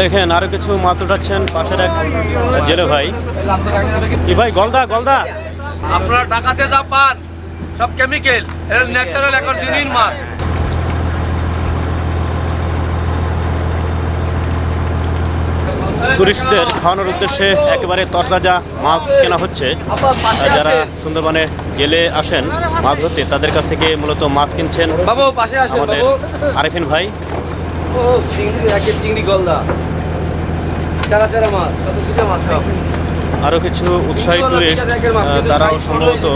দেখেন আরও কিছু মাছ উঠাচ্ছেন পাশের এক জেলে ভাই। কি ভাই গলদা গলদা? আপনারা টাকাতে যা পান সব কেমিক্যাল এর ন্যাচারাল এখন জিনিস মাছ। টুরিস্টদের খাওয়ানোর উদ্দেশ্যে একেবারে তরতাজা মাছ কেনা হচ্ছে। যারা সুন্দরবনে জেলে আসেন মাছ ধরতে তাদের কাছ থেকে মূলত মাছ কিনছেন আমাদের আরিফিন ভাই। একের চিংড়ি গলদা চারা চারা মাছ কত সুন্দর মাছ সব আরও কিছু উৎসাহী টুরিস্ট তারাও সম্ভবত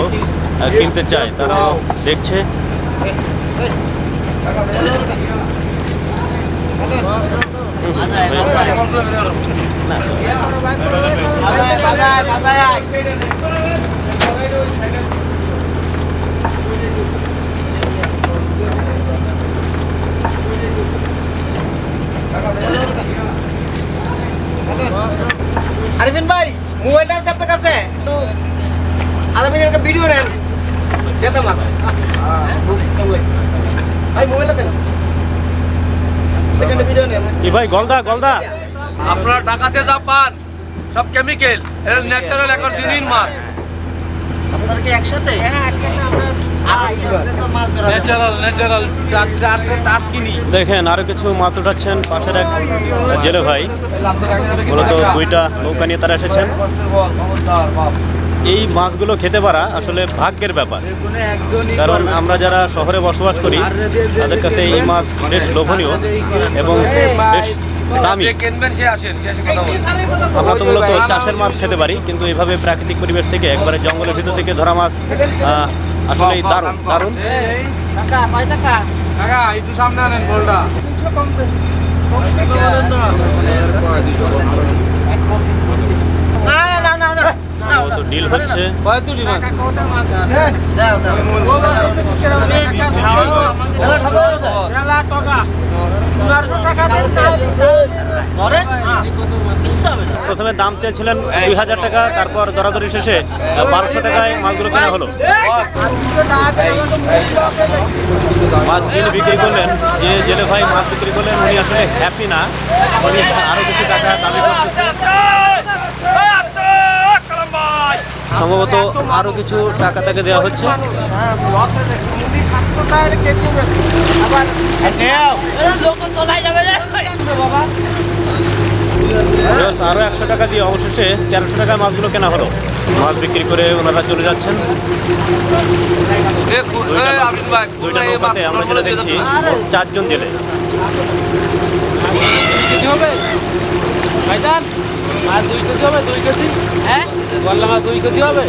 কিনতে চায় তারাও দেখছে। না, আরিফিন ভাই মোবাইলটা আছে আপনার কাছে? তো আধা মিনিট একটা ভিডিও নেন। যেতে। ভাই মোবাইলটা দেন। সেকেন্ডে ভিডিও নেন। কি ভাই গলদা গলদা? আপনারা টাকাতে যা পান সব কেমিক্যাল এর ন্যাচারাল এখন জিনিস মাছ আপনারা কি একসাথে দেখেন আরও কিছু মাছ উঠাচ্ছেন পাশের এক জেলে ভাই। মূলত দুইটা নৌকা নিয়ে তারা এসেছেন। এই মাছগুলো খেতে পারা আসলে ভাগ্যের ব্যাপার। কারণ আমরা যারা শহরে বসবাস করি তাদের কাছে এই মাছ বেশ লোভনীয় এবং বেশ দামি আমরা তো মূলত চাষের মাছ খেতে পারি কিন্তু এইভাবে প্রাকৃতিক পরিবেশ থেকে একবারে জঙ্গলের ভিতর থেকে ধরা মাছ আহ, আসলেই দারুণ দারুণ টাকা কয় টাকা কাকা একটু সামনে আনেন বলটা না না না না সম্ভবত ডিল হচ্ছে প্রথমে দাম চেয়েছিলেন দুই হাজার টাকা তারপর দরাদরি শেষে বারোশো টাকায় মাছগুলো কেনা হলো। মাছ যিনি বিক্রি করলেন যে জেলে ভাই মাছ বিক্রি করলেন উনি আসলে হ্যাপি না। উনি আরও কিছু টাকা দাবি সম্ভবত আরও কিছু টাকা তাকে দেওয়া হচ্ছে। Yes, আরও একশো টাকা দিয়ে অবশেষে তেরোশো টাকায় মাছগুলো কেনা হলো। মাছ বিক্রি করে ওনারা চলে যাচ্ছেন। দুইটা নৌকাতে আমরা যেটা দেখছি চারজন জেলে। হবে? ভাইজান আর দুই কেজি হবে? দুই কেজি? হ্যাঁ? বললাম আর দুই কেজি হবে?